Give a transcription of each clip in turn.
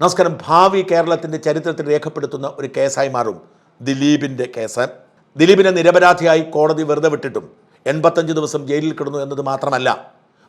നമസ്കാരം. ഭാവി കേരളത്തിന്റെ ചരിത്രത്തിൽ രേഖപ്പെടുത്തുന്ന ഒരു കേസായി മാറും. ദിലീപിന്റെ കേസ്. ദിലീപിനെ നിരപരാധിയായി കോടതി വെറുതെ വിട്ടിട്ടും എൺപത്തഞ്ച് ദിവസം ജയിലിൽ കിടന്നു എന്നത് മാത്രമല്ല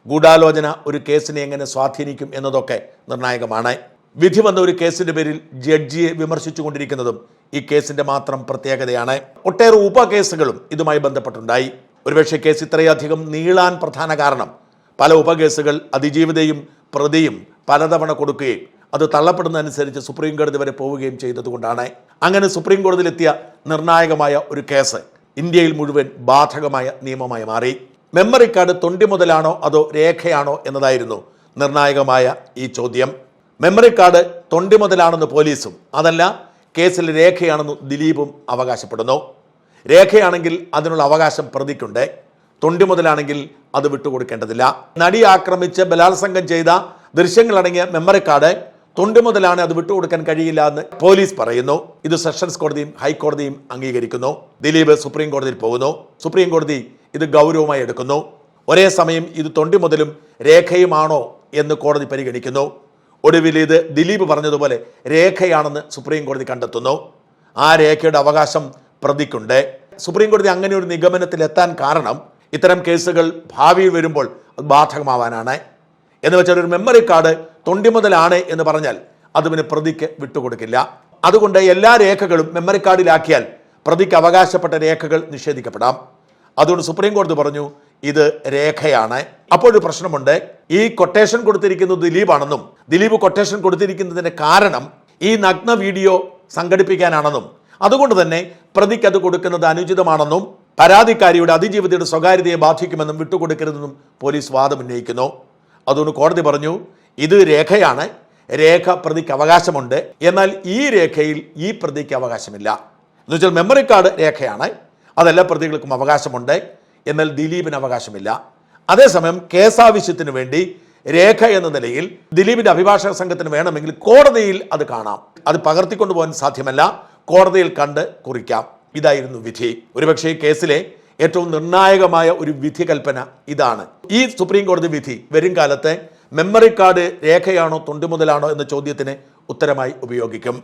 ഗൂഢാലോചന ഒരു കേസിനെ എങ്ങനെ സ്വാധീനിക്കും എന്നതൊക്കെ നിർണായകമാണ്. വിധി വന്ന ഒരു കേസിന്റെ പേരിൽ ജഡ്ജിയെ വിമർശിച്ചുകൊണ്ടിരിക്കുന്നതും ഈ കേസിന്റെ മാത്രം പ്രത്യേകതയാണ്. ഒട്ടേറെ ഉപകേസുകളും ഇതുമായി ബന്ധപ്പെട്ടുണ്ടായി. ഒരുപക്ഷെ കേസ് ഇത്രയധികം നീളാൻ പ്രധാന കാരണം പല ഉപകേസുകൾ അതിജീവിതയും പ്രതിയും പലതവണ കൊടുക്കുകയും അത് തള്ളപ്പെടുന്നതനുസരിച്ച് സുപ്രീം കോടതി വരെ പോവുകയും ചെയ്തതുകൊണ്ടാണ്. അങ്ങനെ സുപ്രീം കോടതിയിലെത്തിയ നിർണായകമായ ഒരു കേസ് ഇന്ത്യയിൽ മുഴുവൻ ബാധകമായ നിയമമായി മാറി. മെമ്മറി കാർഡ് തൊണ്ടി മുതലാണോ അതോ രേഖയാണോ എന്നതായിരുന്നു നിർണായകമായ ഈ ചോദ്യം. മെമ്മറി കാർഡ് തൊണ്ടി മുതലാണെന്ന് പോലീസും അതല്ല കേസിൽ രേഖയാണെന്ന് ദിലീപും അവകാശപ്പെടുന്നു. രേഖയാണെങ്കിൽ അതിനുള്ള അവകാശം പ്രതിക്കുണ്ട്. തൊണ്ടി മുതലാണെങ്കിൽ അത് വിട്ടുകൊടുക്കേണ്ടതില്ല. നടി ആക്രമിച്ച് ബലാത്സംഗം ചെയ്ത ദൃശ്യങ്ങളടങ്ങിയ മെമ്മറി കാർഡ് തൊണ്ടി മുതലാണ് അത് വിട്ടുകൊടുക്കാൻ കഴിയില്ല എന്ന് പോലീസ് പറയുന്നു. ഇത് സെഷൻസ് കോടതിയും ഹൈക്കോടതിയും അംഗീകരിക്കുന്നു. ദിലീപ് സുപ്രീം കോടതിയിൽ പോകുന്നു. സുപ്രീം കോടതി ഇത് ഗൗരവമായി എടുക്കുന്നു. ഒരേ സമയം ഇത് തൊണ്ടി മുതലും രേഖയുമാണോ എന്ന് കോടതി പരിഗണിക്കുന്നു. ഒടുവിൽ ഇത് ദിലീപ് പറഞ്ഞതുപോലെ രേഖയാണെന്ന് സുപ്രീം കോടതി കണ്ടെത്തുന്നു. ആ രേഖയുടെ അവകാശം പ്രതിക്കുണ്ട്. സുപ്രീം കോടതി അങ്ങനെ ഒരു നിഗമനത്തിലെത്താൻ കാരണം ഇത്തരം കേസുകൾ ഭാവിയിൽ വരുമ്പോൾ അത് ബാധകമാവാനാണ്. എന്ന് വെച്ചാൽ ഒരു മെമ്മറി കാർഡ് തൊണ്ടി മുതലാണ് എന്ന് പറഞ്ഞാൽ അത് പ്രതിക്ക് വിട്ടുകൊടുക്കില്ല. അതുകൊണ്ട് എല്ലാ രേഖകളും മെമ്മറി കാർഡിലാക്കിയാൽ പ്രതിക്ക് അവകാശപ്പെട്ട രേഖകൾ നിഷേധിക്കപ്പെടാം. അതുകൊണ്ട് സുപ്രീം കോടതി പറഞ്ഞു ഇത് രേഖയാണ്. അപ്പോഴൊരു പ്രശ്നമുണ്ട്. ഈ കൊട്ടേഷൻ കൊടുത്തിരിക്കുന്നത് ദിലീപാണെന്നും ദിലീപ് കൊട്ടേഷൻ കൊടുത്തിരിക്കുന്നതിന്റെ കാരണം ഈ നഗ്ന വീഡിയോ സംഘടിപ്പിക്കാനാണെന്നും അതുകൊണ്ട് തന്നെ പ്രതിക്ക് അത് കൊടുക്കുന്നത് അനുചിതമാണെന്നും പരാതിക്കാരിയുടെ അതിജീവിതയുടെ സ്വകാര്യതയെ ബാധിക്കുമെന്നും വിട്ടുകൊടുക്കരുതെന്നും പോലീസ് വാദമുന്നയിക്കുന്നു അതുകൊണ്ട് കോടതി പറഞ്ഞു ഇത് രേഖയാണ് രേഖ പ്രതിക്ക് അവകാശമുണ്ട്. എന്നാൽ ഈ രേഖയിൽ ഈ പ്രതിക്ക് അവകാശമില്ല. എന്ന് വെച്ചാൽ മെമ്മറി കാർഡ് രേഖയാണ് അതെല്ലാ പ്രതികൾക്കും അവകാശമുണ്ട്. എന്നാൽ ദിലീപിന് അവകാശമില്ല. അതേസമയം കേസാവശ്യത്തിന് വേണ്ടി രേഖ എന്ന നിലയിൽ ദിലീപിന്റെ അഭിഭാഷക സംഘത്തിന് വേണമെങ്കിൽ കോടതിയിൽ അത് കാണാം. അത് പകർത്തിക്കൊണ്ടുപോകാൻ സാധ്യമല്ല. കോടതിയിൽ കണ്ട് കുറിക്കാം. ഇതായിരുന്നു വിധി. ഒരുപക്ഷേ കേസിലെ ഏറ്റവും നിർണായകമായ ഒരു വിധി കൽപ്പന ഇതാണ്. ഈ സുപ്രീം കോടതി വിധി വരും കാലത്തെ മെമ്മറി കാർഡ് രേഖയാണോ തൊണ്ടുമുതലാണോ എന്ന ചോദ്യത്തിന് ഉത്തരമായി ഉപയോഗിക്കും.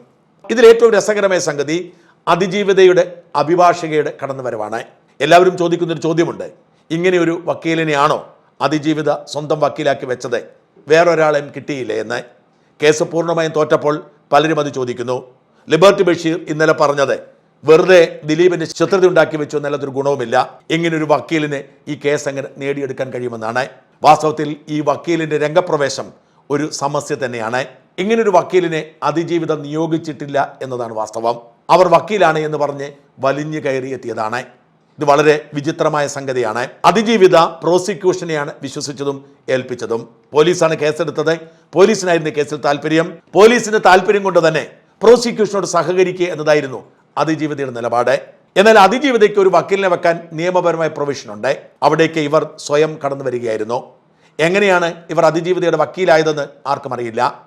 ഇതിലേറ്റവും രസകരമായ സംഗതി അതിജീവിതയുടെ അഭിഭാഷകയുടെ കടന്നുവരവാണ്. എല്ലാവരും ചോദിക്കുന്നൊരു ചോദ്യമുണ്ട്. ഇങ്ങനെ ഒരു വക്കീലിനെയാണോ അതിജീവിത സ്വന്തം വക്കീലാക്കി വെച്ചത്? വേറൊരാളെയും കിട്ടിയില്ലേ എന്ന്. കേസ് പൂർണമായും തോറ്റപ്പോൾ പലരും അത് ചോദിക്കുന്നു. ലിബർട്ടി ബഷീർ ഇന്നലെ പറഞ്ഞത് വെറുതെ ദിലീപിന്റെ ശത്രുത ഉണ്ടാക്കി വെച്ചു എന്നുള്ളതൊരു ഗുണവുമില്ല. ഇങ്ങനെ ഒരു വക്കീലിനെ ഈ കേസ് അങ്ങനെ നേടിയെടുക്കാൻ കഴിയുമെന്നാണ്. വാസ്തവത്തിൽ ഈ വക്കീലിന്റെ രംഗപ്രവേശം ഒരു സമസ്യ തന്നെയാണ്. ഇങ്ങനൊരു വക്കീലിനെ അതിജീവിതം നിയോഗിച്ചിട്ടില്ല എന്നതാണ് വാസ്തവം. അവർ വക്കീലാണ് എന്ന് പറഞ്ഞ് വലിഞ്ഞു കയറി എത്തിയതാണ്. ഇത് വളരെ വിചിത്രമായ സംഗതിയാണ്. അതിജീവിത പ്രോസിക്യൂഷനെയാണ് വിശ്വസിച്ചതും ഏൽപ്പിച്ചതും. പോലീസാണ് കേസെടുത്തത്. പോലീസിനായിരുന്നു കേസിൽ താല്പര്യം പോലീസിന്റെ താല്പര്യം കൊണ്ട് തന്നെ പ്രോസിക്യൂഷനോട് സഹകരിക്കുക എന്നതായിരുന്നു അതിജീവിതയുടെ നിലപാട്. എന്നാൽ അതിജീവിതയ്ക്ക് ഒരു വക്കീലിനെ വെക്കാൻ നിയമപരമായ പ്രൊവിഷൻ ഉണ്ട്. അവിടേക്ക് ഇവർ സ്വയം കടന്നു വരികയായിരുന്നു. എങ്ങനെയാണ് ഇവർ അതിജീവിതയുടെ വക്കീലായതെന്ന് ആർക്കും അറിയില്ല.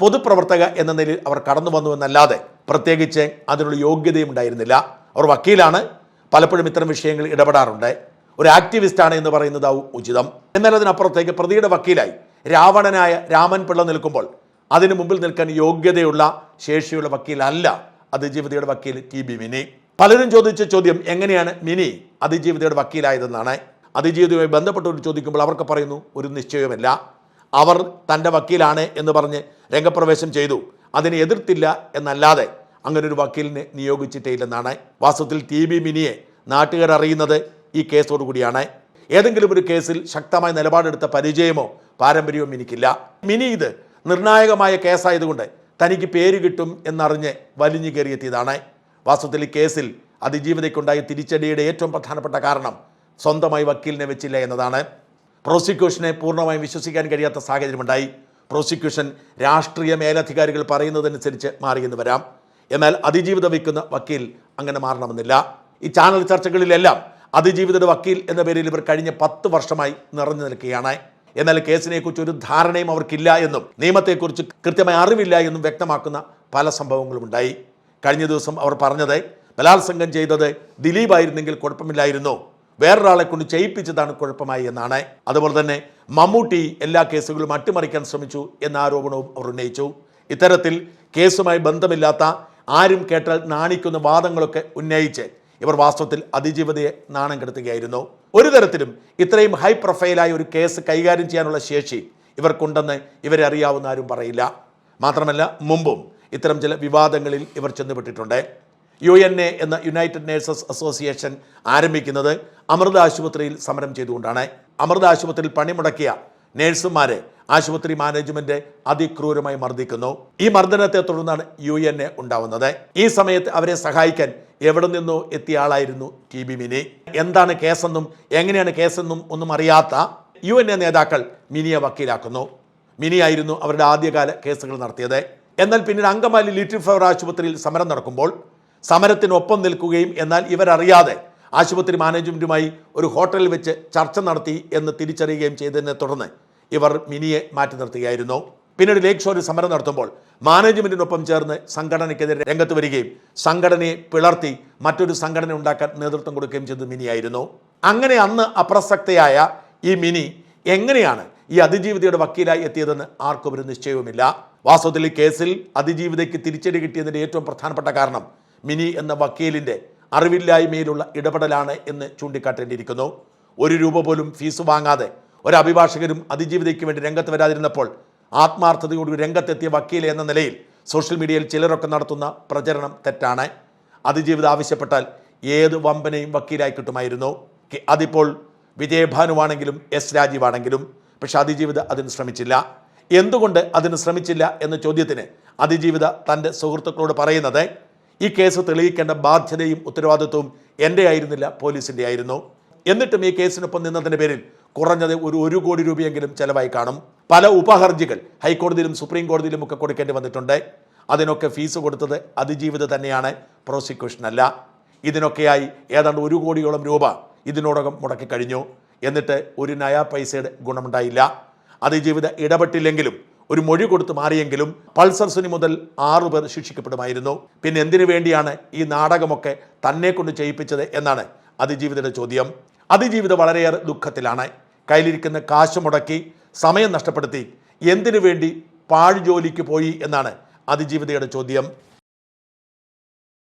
പൊതുപ്രവർത്തക എന്ന നിലയിൽ അവർ കടന്നു വന്നു എന്നല്ലാതെ പ്രത്യേകിച്ച് അതിനുള്ള യോഗ്യതയും ഉണ്ടായിരുന്നില്ല. അവർ വക്കീലാണ്. പലപ്പോഴും ഇത്തരം വിഷയങ്ങൾ ഇടപെടാറുണ്ട്. ഒരു ആക്ടിവിസ്റ്റ് ആണ് എന്ന് പറയുന്നതാവും ഉചിതം. എന്നാൽ അതിനപ്പുറത്തേക്ക് പ്രതിയുടെ വക്കീലായി രാവണനായ രാമൻ പിള്ള നിൽക്കുമ്പോൾ അതിനു മുമ്പിൽ നിൽക്കാൻ യോഗ്യതയുള്ള ശേഷിയുള്ള വക്കീലല്ല അതിജീവിതയുടെ വക്കീൽ ടി ബി മിനി. പലരും ചോദിച്ച ചോദ്യം എങ്ങനെയാണ് മിനി അതിജീവിതയുടെ വക്കീലായതെന്നാണ്. അതിജീവിതയുമായി ബന്ധപ്പെട്ടവർ ചോദിക്കുമ്പോൾ അവർക്ക് പറയുന്നു ഒരു നിശ്ചയവുമില്ല. അവർ തന്റെ വക്കീലാണ് എന്ന് പറഞ്ഞ് രംഗപ്രവേശം ചെയ്തു. അതിനെ എതിർത്തില്ല എന്നല്ലാതെ അങ്ങനെ ഒരു വക്കീലിനെ നിയോഗിച്ചിട്ടേ ഇല്ലെന്നാണ് വാസ്തവത്തിൽ ടി ബി മിനിയെ നാട്ടുകാർ അറിയുന്നത് ഈ കേസോടു കൂടിയാണ്. ഏതെങ്കിലും ഒരു കേസിൽ ശക്തമായ നിലപാടെടുത്ത പരിചയമോ പാരമ്പര്യമോ മിനിക്കില്ല. മിനി ഇത് നിർണായകമായ കേസായതുകൊണ്ട് തനിക്ക് പേര് കിട്ടും എന്നറിഞ്ഞ് വലിഞ്ഞു കയറിയെത്തിയതാണ്. വാസ്തവത്തിൽ കേസിൽ അതിജീവിതയ്ക്കുണ്ടായ തിരിച്ചടിയുടെ ഏറ്റവും പ്രധാനപ്പെട്ട കാരണം സ്വന്തമായി വക്കീലിനെ വെച്ചില്ല എന്നതാണ്. പ്രോസിക്യൂഷനെ പൂർണമായും വിശ്വസിക്കാൻ കഴിയാത്ത സാഹചര്യമുണ്ടായി. പ്രോസിക്യൂഷൻ രാഷ്ട്രീയ മേലധികാരികൾ പറയുന്നതനുസരിച്ച് മാറിയെന്ന് വരാം. എന്നാൽ അതിജീവിത വയ്ക്കുന്ന വക്കീൽ അങ്ങനെ മാറണമെന്നില്ല. ഈ ചാനൽ ചർച്ചകളിലെല്ലാം അതിജീവിതയുടെ വക്കീൽ എന്ന പേരിൽ ഇവർ കഴിഞ്ഞ പത്ത് വർഷമായി നിറഞ്ഞു നിൽക്കുകയാണ്. എന്നാൽ കേസിനെക്കുറിച്ച് ഒരു ധാരണയും അവർക്കില്ല എന്നും നിയമത്തെക്കുറിച്ച് കൃത്യമായ അറിവില്ല എന്നും വ്യക്തമാക്കുന്ന പല സംഭവങ്ങളും ഉണ്ടായി കഴിഞ്ഞ ദിവസം അവർ പറഞ്ഞത് ബലാത്സംഗം ചെയ്തത് ദിലീപായിരുന്നെങ്കിൽ കുഴപ്പമില്ലായിരുന്നു. വേറൊരാളെ കൊണ്ട് ചെയ്യിപ്പിച്ചതാണ് കുഴപ്പമായി എന്നാണ്. അതുപോലെ തന്നെ മമ്മൂട്ടി എല്ലാ കേസുകളും അട്ടിമറിക്കാൻ ശ്രമിച്ചു എന്ന ആരോപണവും അവർ ഉന്നയിച്ചു. ഇത്തരത്തിൽ കേസുമായി ബന്ധമില്ലാത്ത ആരും കേട്ടാൽ നാണിക്കുന്ന വാദങ്ങളൊക്കെ ഉന്നയിച്ച് ഇവർ വാസ്തവത്തിൽ അതിജീവിതയെ നാണം കെടുത്തുകയായിരുന്നു. ഒരു തരത്തിലും ഇത്രയും ഹൈ പ്രൊഫൈലായ ഒരു കേസ് കൈകാര്യം ചെയ്യാനുള്ള ശേഷി ഇവർക്കുണ്ടെന്ന് ഇവരെ അറിയാവുന്ന ആരും പറയില്ല. മാത്രമല്ല മുമ്പും ഇത്തരം ചില വിവാദങ്ങളിൽ ഇവർ ചെന്നുപെട്ടിട്ടുണ്ട്. യു എൻ എ എന്ന യുണൈറ്റഡ് നേഴ്സസ് അസോസിയേഷൻ ആരംഭിക്കുന്നത് അമൃത ആശുപത്രിയിൽ സമരം ചെയ്തുകൊണ്ടാണ്. അമൃത ആശുപത്രിയിൽ പണിമുടക്കിയ നേഴ്സുമാരെ ആശുപത്രി മാനേജ്മെന്റ് അതിക്രൂരമായി മർദ്ദിക്കുന്നു. ഈ മർദ്ദനത്തെ തുടർന്നാണ് യു എൻ എ ഉണ്ടാവുന്നത്. ഈ സമയത്ത് അവരെ സഹായിക്കാൻ എവിടെ നിന്നോ എത്തിയ ആളായിരുന്നു ടി ബി മിനി. എന്താണ് കേസെന്നും എങ്ങനെയാണ് കേസെന്നും ഒന്നും അറിയാത്ത യു എൻ എ നേതാക്കൾ മിനിയെ വക്കീലാക്കുന്നു. മിനിയായിരുന്നു അവരുടെ ആദ്യകാല കേസുകൾ നടത്തിയത്. എന്നാൽ പിന്നീട് അങ്കമാലി ലിറ്റിൽ ഫ്ലവർ ആശുപത്രിയിൽ സമരം നടക്കുമ്പോൾ സമരത്തിനൊപ്പം നിൽക്കുകയും എന്നാൽ ഇവരറിയാതെ ആശുപത്രി മാനേജ്മെന്റുമായി ഒരു ഹോട്ടലിൽ വെച്ച് ചർച്ച നടത്തി എന്ന് തിരിച്ചറിയുകയും ചെയ്തതിനെ തുടർന്ന് ഇവർ മിനിയെ മാറ്റി നിർത്തുകയായിരുന്നു. പിന്നീട് ലേക്ക് ഷോറിൽ സമരം നടത്തുമ്പോൾ മാനേജ്മെന്റിനൊപ്പം ചേർന്ന് സംഘടനയ്ക്കെതിരെ രംഗത്ത് വരികയും സംഘടനയെ പിളർത്തി മറ്റൊരു സംഘടന ഉണ്ടാക്കാൻ നേതൃത്വം കൊടുക്കുകയും ചെയ്തത് മിനിയായിരുന്നു അങ്ങനെ അന്ന് അപ്രസക്തയായ ഈ മിനി എങ്ങനെയാണ് ഈ അതിജീവിതയുടെ വക്കീലായി എത്തിയതെന്ന് ആർക്കും ഒരു നിശ്ചയവുമില്ല. വാസ്തവത്തിൽ ഈ കേസിൽ അതിജീവിതയ്ക്ക് തിരിച്ചടി കിട്ടിയതിന്റെ ഏറ്റവും പ്രധാനപ്പെട്ട കാരണം മിനി എന്ന വക്കീലിന്റെ അറിവില്ലായ്മയിലുള്ള ഇടപെടലാണ് എന്ന് ചൂണ്ടിക്കാട്ടേണ്ടിയിരിക്കുന്നു. ഒരു രൂപ പോലും ഫീസ് വാങ്ങാതെ ഒരു അഭിഭാഷകരും അതിജീവിതയ്ക്ക് വേണ്ടി രംഗത്ത് വരാതിരുന്നപ്പോൾ ആത്മാർത്ഥതയോട് രംഗത്തെത്തിയ വക്കീൽ എന്ന നിലയിൽ സോഷ്യൽ മീഡിയയിൽ ചിലരൊക്കെ നടത്തുന്ന പ്രചരണം തെറ്റാണ്. അതിജീവിത ആവശ്യപ്പെട്ടാൽ ഏത് വമ്പനെയും വക്കീലായി കിട്ടുമായിരുന്നു. അതിപ്പോൾ വിജയഭാനുവാണെങ്കിലും എസ് രാജീവാണെങ്കിലും. പക്ഷെ അതിജീവിത അതിന് ശ്രമിച്ചില്ല. എന്തുകൊണ്ട് അതിന് ശ്രമിച്ചില്ല എന്ന ചോദ്യത്തിന് അതിജീവിത തന്റെ സുഹൃത്തുക്കളോട് പറയുന്നത് ഈ കേസ് തെളിയിക്കേണ്ട ബാധ്യതയും ഉത്തരവാദിത്വവും എന്റെ ആയിരുന്നില്ല പോലീസിന്റെ ആയിരുന്നു. എന്നിട്ടും ഈ കേസിനൊപ്പം നിന്നതിന്റെ പേരിൽ കുറഞ്ഞത് ഒരു ഒരു കോടി രൂപയെങ്കിലും ചെലവായി കാണും. പല ഉപഹർജികൾ ഹൈക്കോടതിയിലും സുപ്രീം കോടതിയിലും ഒക്കെ കൊടുക്കേണ്ടി വന്നിട്ടുണ്ട്. അതിനൊക്കെ ഫീസ് കൊടുത്തത് അതിജീവിത തന്നെയാണ്. പ്രോസിക്യൂഷൻ അല്ല. ഇതിനൊക്കെയായി ഏതാണ്ട് ഒരു കോടിയോളം രൂപ ഇതിനോടകം മുടക്കി കഴിഞ്ഞു. എന്നിട്ട് ഒരു നയാ പൈസയുടെ ഗുണമുണ്ടായില്ല. അതിജീവിത ഇടപെട്ടില്ലെങ്കിലും ഒരു മൊഴി കൊടുത്ത് മാറിയെങ്കിലും പൾസർ സുനി മുതൽ ആറു പേർ ശിക്ഷിക്കപ്പെടുമായിരുന്നു. പിന്നെ എന്തിനു വേണ്ടിയാണ് ഈ നാടകമൊക്കെ തന്നെ കൊണ്ട് ചെയ്യിപ്പിച്ചത് എന്നാണ് അതിജീവിതയുടെ ചോദ്യം. അതിജീവിത വളരെയേറെ ദുഃഖത്തിലാണ്. കയ്യിലിരിക്കുന്ന കാശ് മുടക്കി സമയം നഷ്ടപ്പെടുത്തി എന്തിനു വേണ്ടി പാഴ്ജോലിക്ക് പോയി എന്നാണ് അതിജീവിതയുടെ ചോദ്യം.